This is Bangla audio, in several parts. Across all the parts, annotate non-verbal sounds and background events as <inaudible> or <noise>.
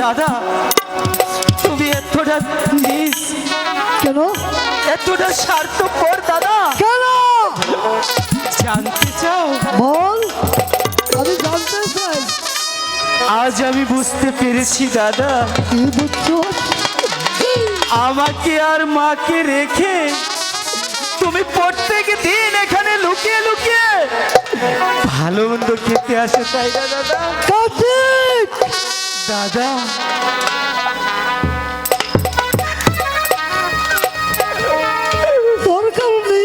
দাদা তুমি এতটা নিস। কেন? এতটা স্বার্থপর দাদা। কেন? জানতে চাও? বল। আমি জানতে চাই। আজ আমি বুঝতে পেরেছি দাদা। কি বুঝছ? আমাকে আর মাকে রেখে তুমি প্রত্যেক দিন এখানে লুকিয়ে লুকিয়ে ভালো মন্দ খেতে আসো তাই না দাদা? দাদা তোর কারণে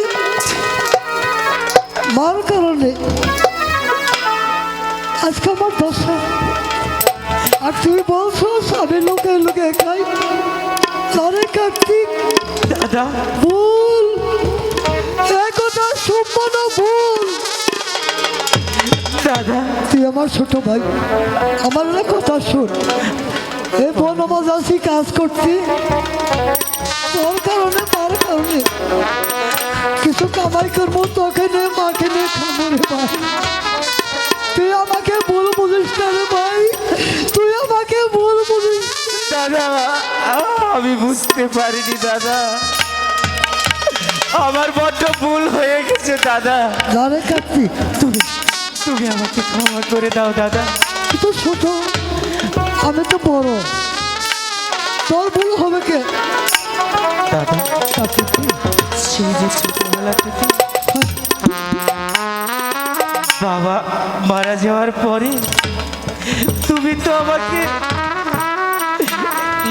মার কারণে আজকে আমার দশা। আর তুই বলছো আমি লোকে লোকে খাই। তারে কার্তিক দাদা। ভুল। একথা সম্পূর্ণ ভুল। দাদা তুই আমার ছোট ভাই। আমার না কথা শোন। এ বন আমার আছি কাজ করতে। তোর কারণে মার কারণে। কিছু কামাই করব তোকে নিয়ে মাকে নিয়ে খাব রে ভাই। তুই আমাকে ভুল বুঝিস না রে ভাই। তুই আমাকে ভুল বুঝিস দাদা আমি বুঝতে পারিনি দাদা। আমার বড্ড ভুল হয়ে গেছে দাদা। জানে কার্তিক তুমি তুমি আমাকে ক্ষমা করে দাও দাদা। তো ছোট আমি তো বড়। তোর ভুল হবে কে? দাদা কার্তিক সেই যে ছোটবেলা থেকে বাবা মারা যাওয়ার পরে তুমি তো আমাকে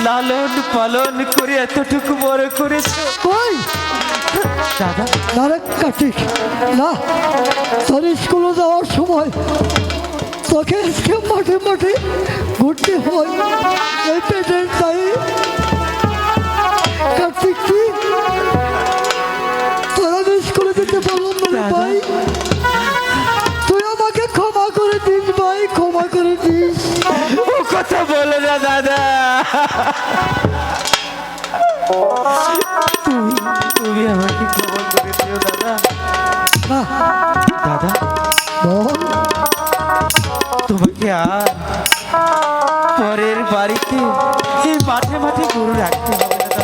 লালন পালন করে এতটুকু বড় করেছ। কই? দাদা না রে কার্তিক না তোর স্কুলে যাওয়ার সময় তোকে আজকে মাঠে মাঠে ঘুরতে হয়। এই পেটের তাই কার্তিক কি? তোরা আমি স্কুলে যেতে পারলাম না ভাই। তুই আমাকে ক্ষমা করে দিস ভাই ক্ষমা করে দিস। ও কথা বলে না দাদা। তুমি তুমি আমাকে ক্ষমা করে দিও দাদা। দাদা? তোমাকে আর পরের বাড়িতে এই মাঠে মাঠে গরু রাখতে হবে না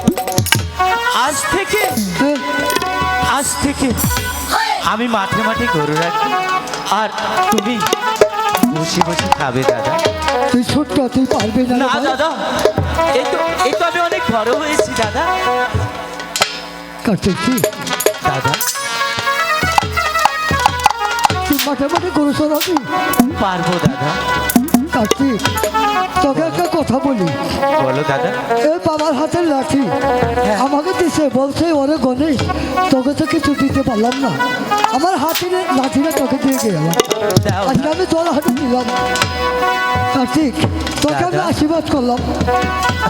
আজ থেকে আজ থেকে আমি মাঠে মাঠে গরু রাখি। আর তুমি বসে বসে খাবে দাদা। তুই ছোট্ট তুই পারবি না। দাদা এই তো এই তো বড় হয়েছি দাদা। কার্তিক দাদা। তুই মাঠে মাঠে গরু চড়াবি পারব দাদা। কার্তিক তোকে একটা কথা বলি। বলো দাদা। এই বাবার হাতের লাঠি। আমাকে দিছে বলছে ওরে গণেশ তোকে তো কিছু দিতে পারলাম না। আমার হাতের লাঠিটা তোকে দিয়ে গেলাম। আজকে আমি তোর হাতে দিলাম কার্তিক তোকে আমি আশীর্বাদ করলাম।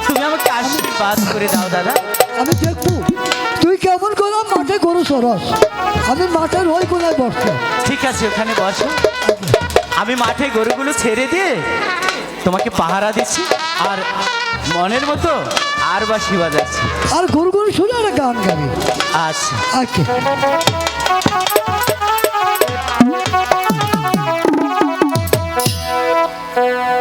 তুমি আমাকে আশীর্বাদ করে দাও দাদা। আমি দেখব। তুই কেমন করে মাঠে গরু সরস আমি মাঠের ওই কোনায় বসতাম ঠিক আছে ওখানে বসো। আমি মাঠে গরুগুলো ছেড়ে দিয়ে তোমাকে পাহারা দিচ্ছি। আর মনের মতো আর বা শিবা যাচ্ছি। আর গরু গরু শুনে আর গান গাবি। আচ্ছা। আকে আমি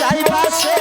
যাইবা সে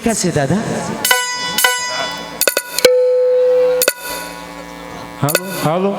ঠিক আছে দাদা হ্যালো হ্যালো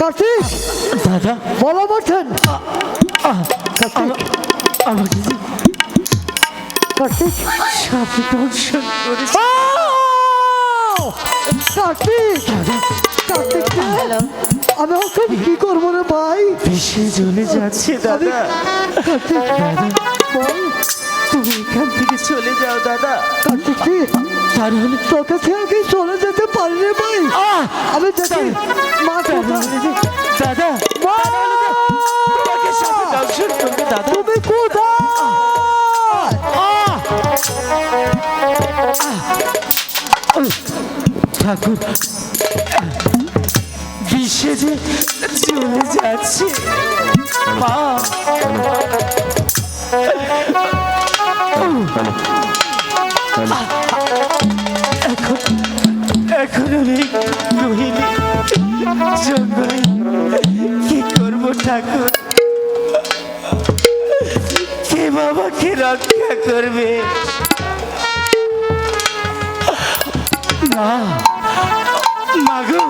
কার্তিক দাদা। বল বলছেন। আমাকে কার্তিক! কার্তিক কার্তিক আমি এখন কি করব রে ভাই? ভেসে চলে যাচ্ছে দাদা। দাদা তুমি এখান থেকে চলে যাও দাদা। কার্তিক তাহলে তোকে ছেড়ে চলে যেতে পারি রে ভাই আমি দেখি মা দাদা তুমি ঠাকুর বিশ্বে যে চলে যাচ্ছে মা এখন আমি জঙ্গলে কি করব ঠাকুর? কে বাবাকে রক্ষা করবে? মা মাগো,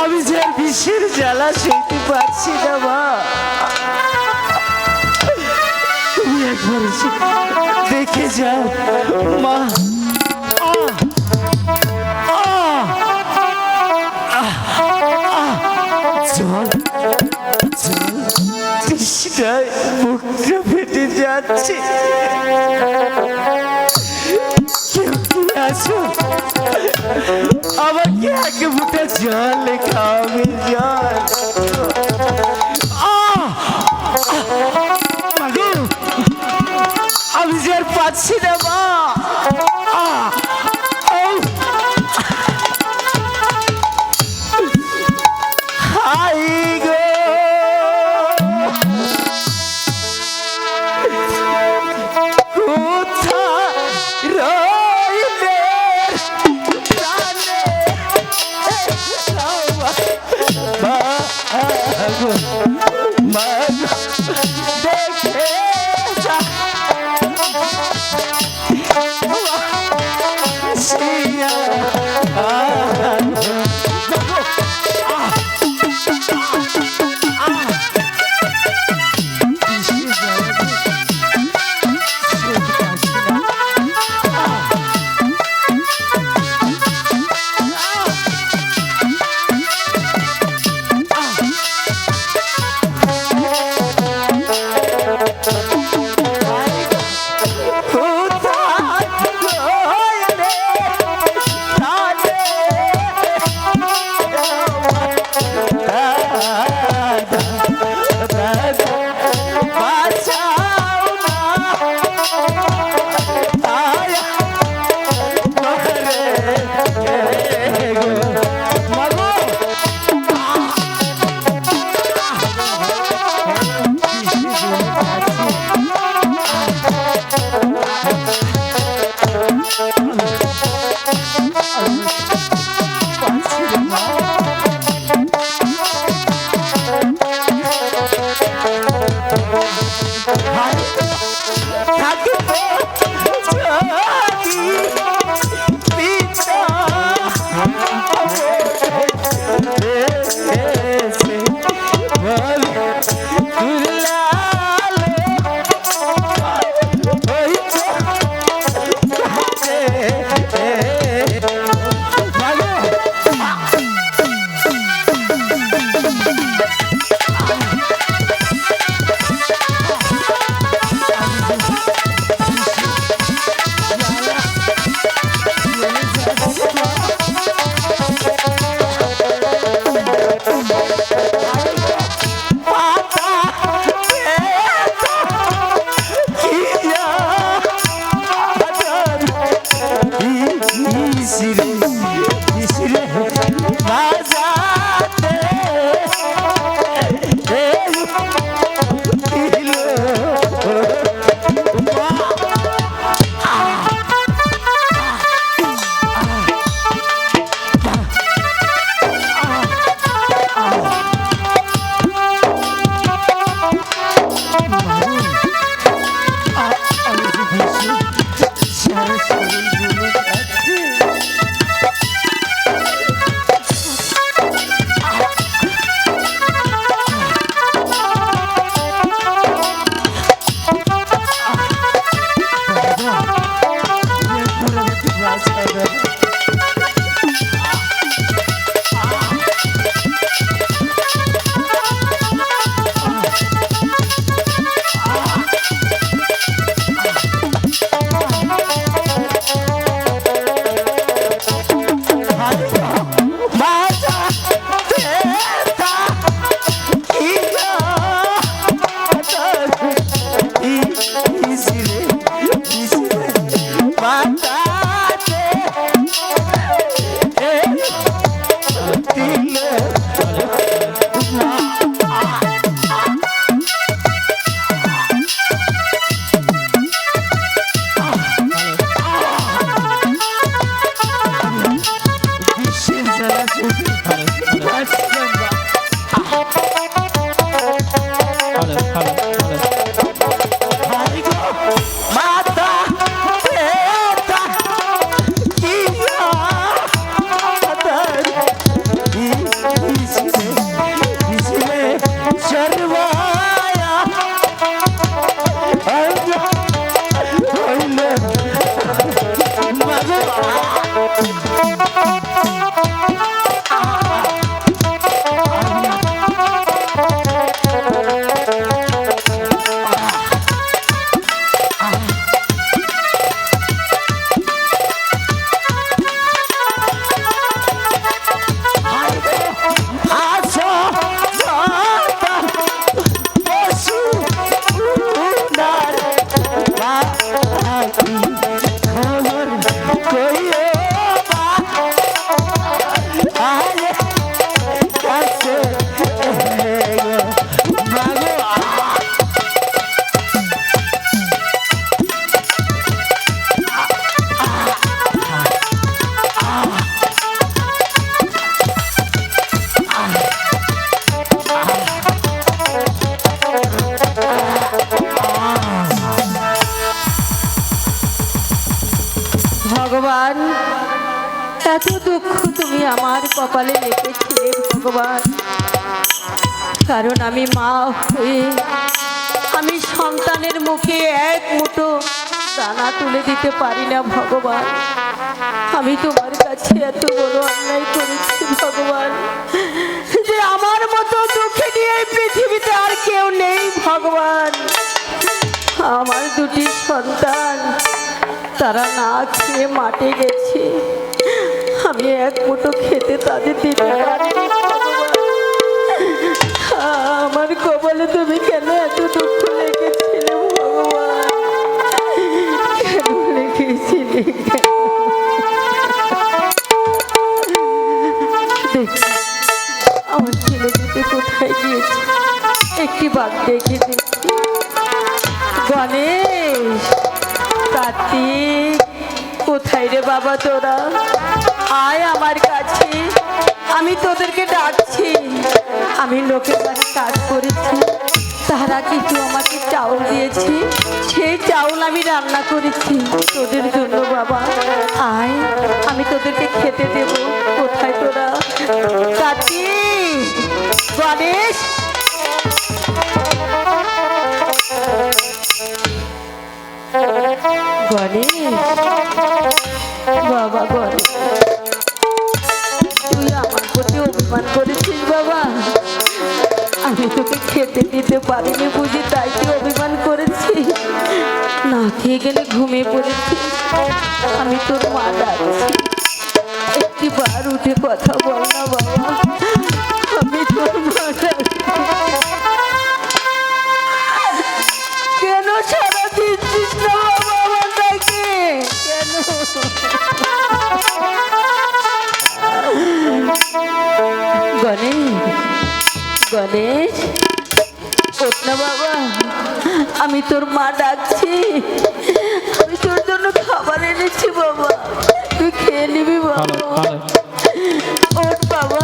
আমি যে আর বিশ্বের জ্বালা সইতে পারছি না, মা। একবার এসে দেখে যাও, মা! জল জল তৃষ্ণায় মুখটা ফেটে যাচ্ছে। এক মুঠে জল খাওয়াবে জল। পাচ্ছি না মা আহ! দানা তুলে দিতে পারি না, ভগবান। আমি তোমার কাছে এত বড় অন্যায় করেছি, ভগবান। যে আমার মতো দুঃখে নিয়ে পৃথিবীতে আর কেউ নেই, ভগবান। আমার দুটি সন্তান, তারা না খেয়ে মাঠে গেছে। আমি এক মুঠো খেতে তাদের দিতে আমার কপালে তুমি কেন এত দুঃখ আমার ছেলে দুটো কোথায় গিয়েছে একটি বাদ দেখে দেখি গণেশ, কার্তিক, কোথায় রে বাবা তোরা? আয় আমার কাছে, আমি তোদেরকে ডাকছি। আমি লোকের বাড়ি কাজ করেছি। তারা কিছু আমাকে চাউল দিয়েছি। সেই চাউল আমি রান্না করেছি তোদের জন্য, বাবা। আয়, আমি তোদেরকে খেতে দেব। কোথায় তোরা? গণেশ। গণেশ, বাবা, গণেশ। তুই আমার প্রতি অভিমান করেছিস, বাবা। আমি তোকে খেতে দিতে পারিনি বুঝি তাই তুই অভিমান করেছি না খেয়ে গেলে ঘুমিয়ে পড়েছি আমি তোর মা ডাকছি। একটি বার উঠে কথা বল না বাবা। ওঠ না বাবা আমি তোর মা ডাকছি। আমি তোর জন্য খাবার এনেছি বাবা। তুই খেয়ে নিবি বাবা। ওঠ বাবা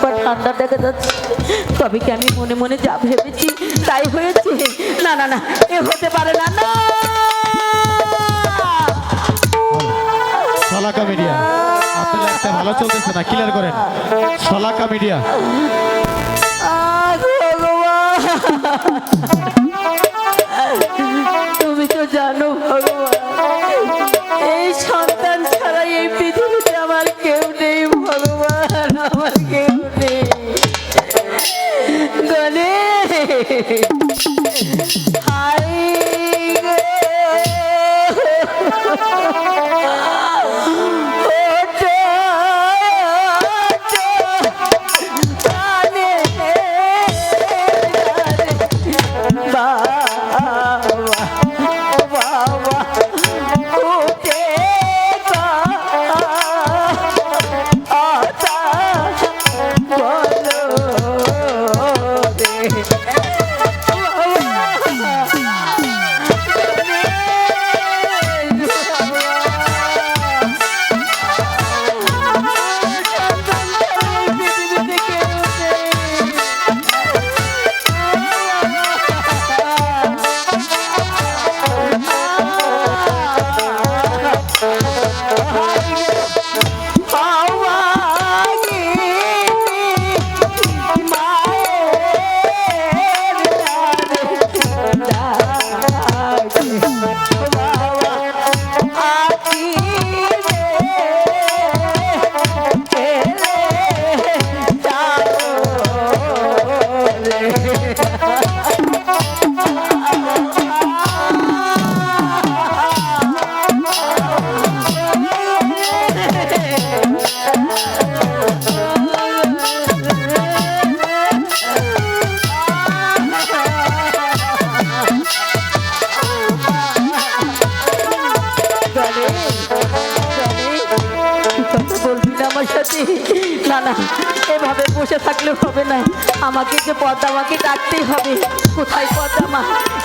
পা ঠান্ডা দেখা যাচ্ছে। তবে কি আমি মনে মনে যা ভেবেছি তাই হয়েছে? না না না এ হতে পারে না না। সলাকা মিডিয়া। আপনার ভালো চলতেছে না ক্লিয়ার করেন। সলাকা মিডিয়া তুমি তো জানো ভগবান। আমাকে যে পদ্মা আমাকে ডাকতেই হবে। কোথায় পদ্মা মা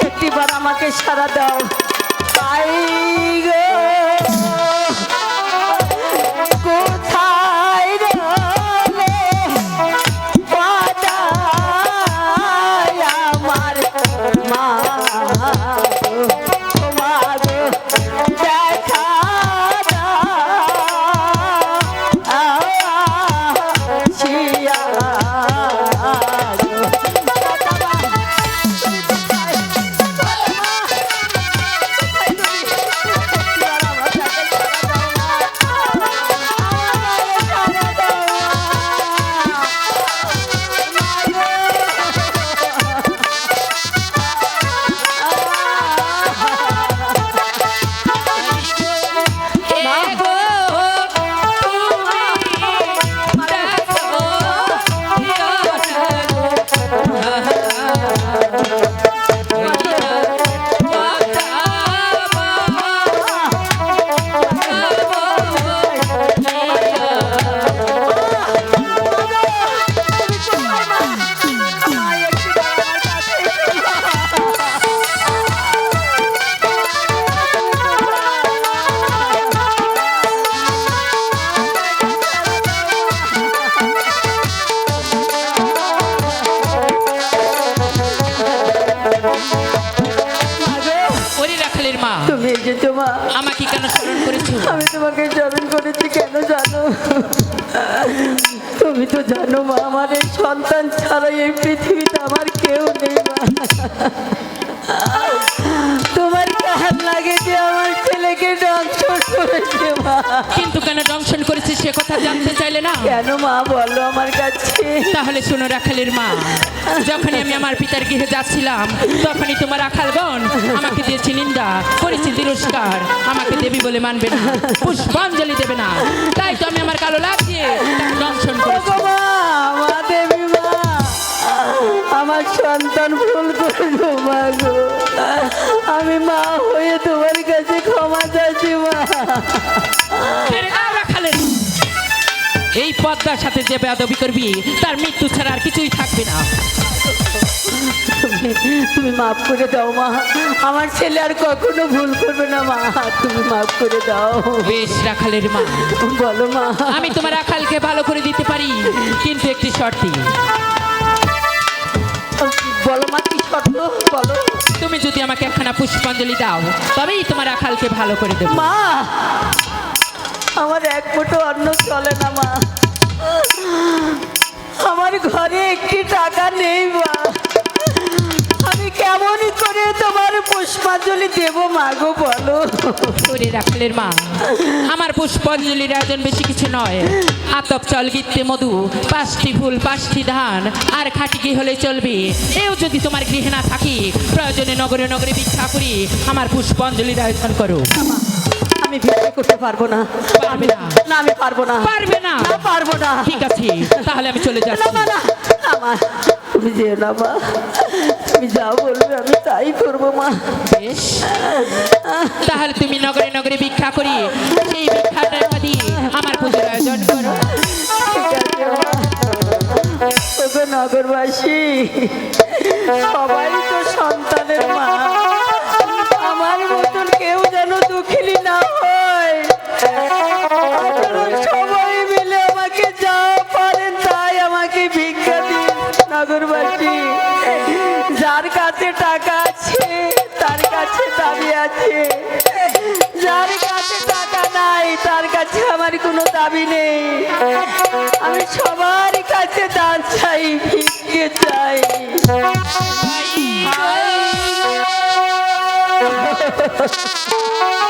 একটিবার আমাকে সারা দাও। আই তোমাকে জমিন করেছি কেন জানো? তুমি তো জানো মা, আমার এই সন্তান ছাড়া এই পৃথিবীতে আমার কেউ নেই তোমার কেমন লাগে যে আমার ডক্টর করেছে মা। কিন্তু কেন দংশন করেছে সে কথা জানতে চাইলে না? কেন মা বলো আমার কাছে। তাহলে শোনো রাখালের মা যখনই আমি আমার পিতার গৃহে যাচ্ছিলাম তখনই তোমার রাখাল রাখালগণ আমাকে দিয়েছে নিন্দা করেছে তিরস্কার। আমাকে দেবী বলে মানবে না পুষ্পাঞ্জলি দেবে না। তাই তো আমি আমার কালো তাকে দংশন করেছি। মা দেবী আমার সন্তান ভুল করল মা গো। আমি মা হয়ে তোমার কাছে ক্ষমা চাইছি মা। রাখালের এই পদ্মার সাথে যে বেয়াদবি করবি তার মৃত্যু ছাড়া আর কিছুই থাকবে না। তুমি তুমি মাফ করে দাও মা। আমার ছেলে আর কখনো ভুল করবে না মা। তুমি মাফ করে দাও। বেশ রাখালের মা। বলো মা। আমি তোমার রাখালকে ভালো করে দিতে পারি কিন্তু একটি শর্তে। বলো মা কি শর্ত বলো। তুমি যদি আমাকে একখানা পুষ্পাঞ্জলি দাও তবেই তোমার আখালকে ভালো করে দেবো। মা আমার এক ফুটো অন্ন চলে না মা। আমার ঘরে একটি টাকা নেই মা। কেমন করে তোমার পুষ্পাঞ্জলি দেব মা গো বলো? ওরে রাখালের মা আমার পুষ্পাঞ্জলির আয়োজন বেশি কিছু নয়। আতপ চল গীতে মধু পাঁচটি ফুল পাঁচটি ধান আর খাটি কি হলে চলবে। এও যদি তোমার গৃহে না থাকি প্রয়োজনে নগরে নগরে ভিক্ষা করি আমার পুষ্পাঞ্জলির আয়োজন করো। আমি ভিক্ষা করতে পারব না। পারবে না। না আমি পারব না। পারবে না। পারব না। ঠিক আছে তাহলে আমি চলে যাচ্ছি। না না, তুমি যেও না মা। তুমি যা বলবে আমি তাই করব মা। বেশ। তাহলে তুমি নগরে নগরে ভিক্ষা করি। সেই ভিক্ষাটার টাকা দিয়ে আমার পুজোর আয়োজন করো। নগরবাসী সবাই তো সন্তানের মা। দাবি নেই। আমি সবার কাছে দান চাই ভিক্ষে চাই। <laughs>